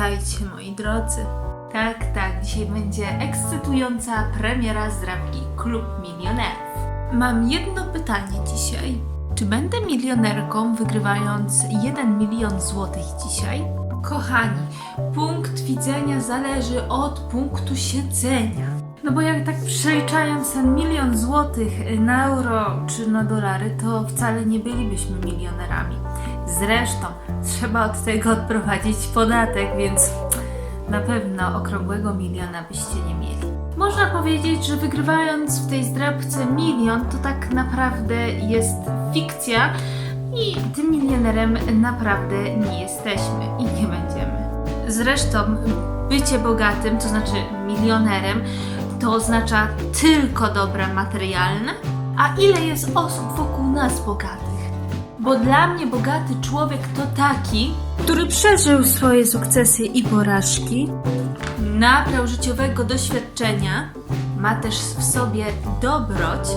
Witajcie moi drodzy. Tak, tak, dzisiaj będzie ekscytująca premiera zdrabki Klub Milionerów. Mam jedno pytanie dzisiaj. Czy będę milionerką wygrywając 1 milion złotych dzisiaj? Kochani, punkt widzenia zależy od punktu siedzenia. No bo jak tak przeliczając ten milion złotych na euro czy na dolary, to wcale nie bylibyśmy milionerami. Zresztą trzeba od tego odprowadzić podatek, więc na pewno okrągłego miliona byście nie mieli. Można powiedzieć, że wygrywając w tej zdrabce milion, to tak naprawdę jest fikcja i tym milionerem naprawdę nie jesteśmy i nie będziemy. Zresztą bycie bogatym, to znaczy milionerem, to oznacza tylko dobra materialne, a ile jest osób wokół nas bogatych? Bo dla mnie bogaty człowiek to taki, który przeżył swoje sukcesy i porażki, nabrał życiowego doświadczenia, ma też w sobie dobroć,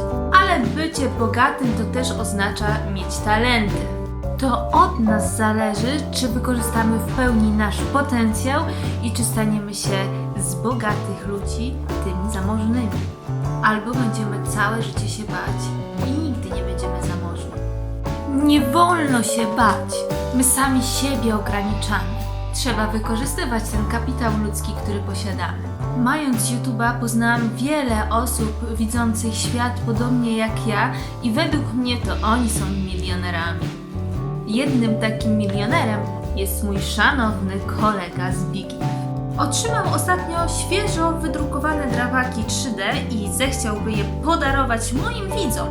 ale bycie bogatym to też oznacza mieć talenty. To od nas zależy, czy wykorzystamy w pełni nasz potencjał i czy staniemy się z bogatych ludzi tymi zamożnymi. Albo będziemy całe życie się bać i nigdy nie będziemy zamożni. Nie wolno się bać. My sami siebie ograniczamy. Trzeba wykorzystywać ten kapitał ludzki, który posiadamy. Mając YouTube'a poznałam wiele osób widzących świat podobnie jak ja i według mnie to oni są milionerami. Jednym takim milionerem jest mój szanowny kolega Zbigniew. Otrzymał ostatnio świeżo wydrukowane drapaki 3D i zechciałby je podarować moim widzom.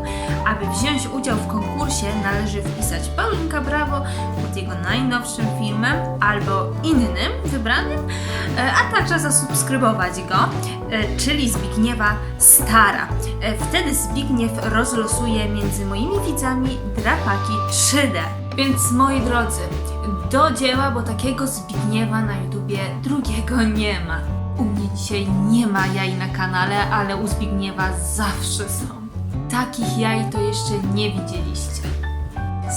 Aby wziąć udział w konkursie należy wpisać Paulinka Brawo pod jego najnowszym filmem albo innym wybranym, e, a także zasubskrybować go, e, czyli Zbigniewa Stara. E, Wtedy Zbigniew rozlosuje między moimi widzami drapaki 3D. Więc moi drodzy, do dzieła, bo takiego Zbigniewa na YouTubie drugiego nie ma. U mnie dzisiaj nie ma jaj na kanale, ale u Zbigniewa zawsze są. Takich jaj to jeszcze nie widzieliście.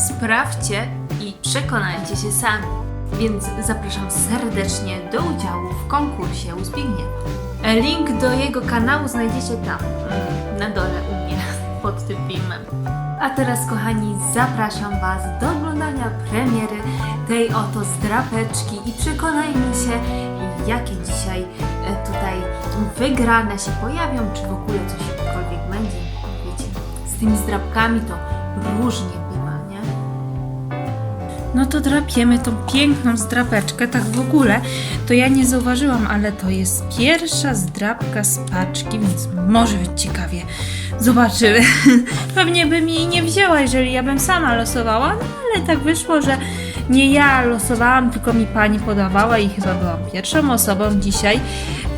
Sprawdźcie i przekonajcie się sami. Więc zapraszam serdecznie do udziału w konkursie u Zbigniewa. Link do jego kanału znajdziecie tam, mm, na dole u mnie, pod tym filmem. A teraz, kochani, zapraszam Was do oglądania premiery tej oto zdrapeczki i przekonajmy się, jakie dzisiaj e, tutaj wygrane się pojawią, czy w ogóle cośkolwiek będzie. Wiecie, z tymi zdrapkami to różnie bywa, nie? No to drapiemy tą piękną zdrapeczkę, tak w ogóle to ja nie zauważyłam, ale to jest pierwsza zdrapka z paczki, więc może być ciekawie. Zobaczymy. Pewnie bym jej nie wzięła, jeżeli ja bym sama losowała, no ale tak wyszło, że nie ja losowałam, tylko mi pani podawała i chyba byłam pierwszą osobą dzisiaj,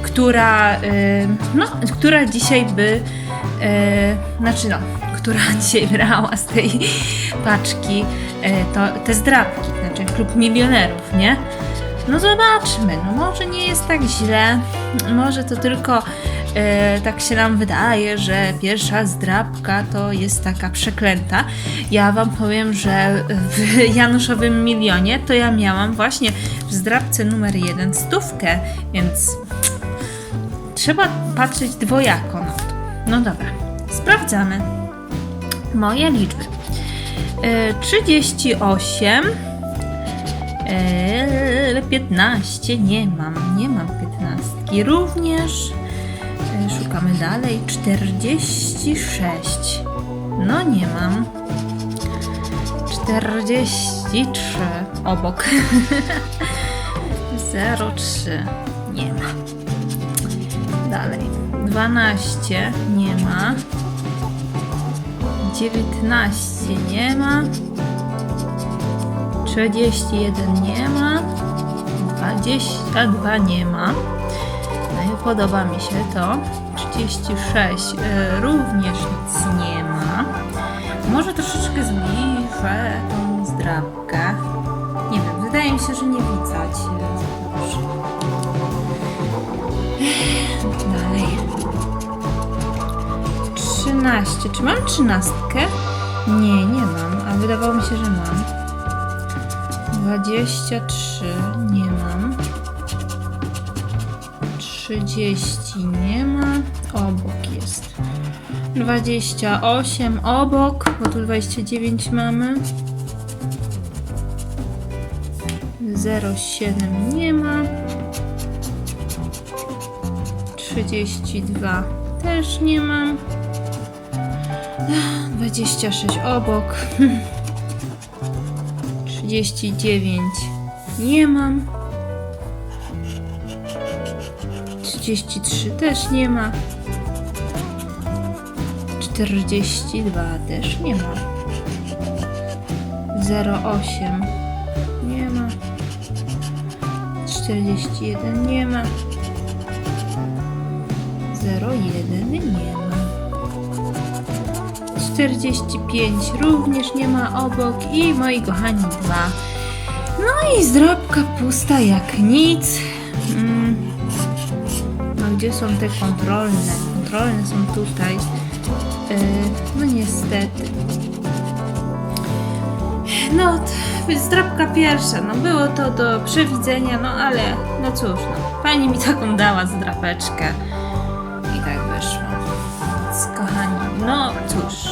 która, y, no, która dzisiaj by, y, znaczy no, która dzisiaj brała z tej paczki y, to, te zdrabki, znaczy klub milionerów, nie? No zobaczmy, no może nie jest tak źle, może to tylko e, tak się nam wydaje, że pierwsza zdrabka to jest taka przeklęta. Ja Wam powiem, że w Januszowym Milionie to ja miałam właśnie w zdrabce numer jeden stówkę, więc trzeba patrzeć dwojako na to. No dobra, sprawdzamy moje liczby. E, 38 Eee, 15 nie mam, nie mam 15. Również e, szukamy dalej 46. No nie mam. 43 obok. 03 nie ma. Dalej 12 nie ma. 19 nie ma. 31 nie ma, 22 nie ma. Podoba mi się to. 36 y, również nic nie ma. Może troszeczkę zbliżę tą zdrabkę. Nie wiem, wydaje mi się, że nie widać. Dalej. 13. Czy mam trzynastkę? Nie, nie mam, a wydawało mi się, że mam. 23 nie 30 nie ma. Obok jest. 28 obok, bo tu 29 mamy. 07 nie ma. 32 też nie mam. 26 obok. 39 nie mam. 33 też nie ma. 42 też nie ma. 08 nie ma. 41 nie ma. 01 nie ma. 45 również nie ma obok i moi kochani dwa. No i zdrabka pusta jak nic. Mm. Gdzie są te kontrolne? Kontrolne są tutaj. Yy, no niestety. No, zdrabka pierwsza, no było to do przewidzenia, no ale no cóż, no, pani mi taką dała zdrapeczkę i tak wyszło. Więc kochani, no cóż,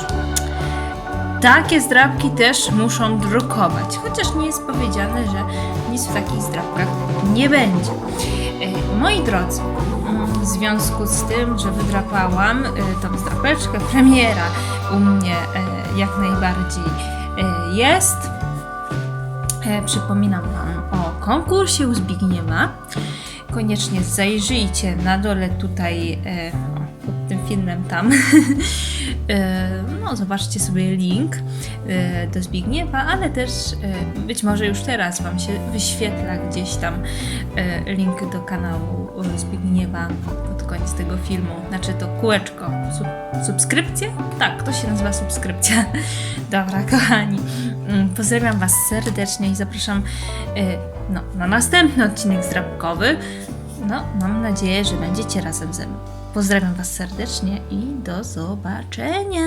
takie zdrabki też muszą drukować, chociaż nie jest powiedziane, że nic w takich zdrabkach nie będzie. E, Moi drodzy, mm, w związku z tym, że wydrapałam e, tą zdrapeczkę, premiera u mnie e, jak najbardziej jest. Przypominam Wam o konkursie u Zbigniewa. Koniecznie zajrzyjcie na dole tutaj pod tym filmem tam. E, No, zobaczcie sobie link e, do Zbigniewa, ale też e, być może już teraz Wam się wyświetla gdzieś tam link do kanału Zbigniewa pod koniec tego filmu. Znaczy to kółeczko. Sub- subskrypcja? Tak, to się nazywa subskrypcja. Dobra, kochani. mm, Pozdrawiam Was serdecznie i zapraszam no, na następny odcinek zdrabkowy. No, mam nadzieję, że będziecie razem ze mną. Pozdrawiam Was serdecznie i do zobaczenia.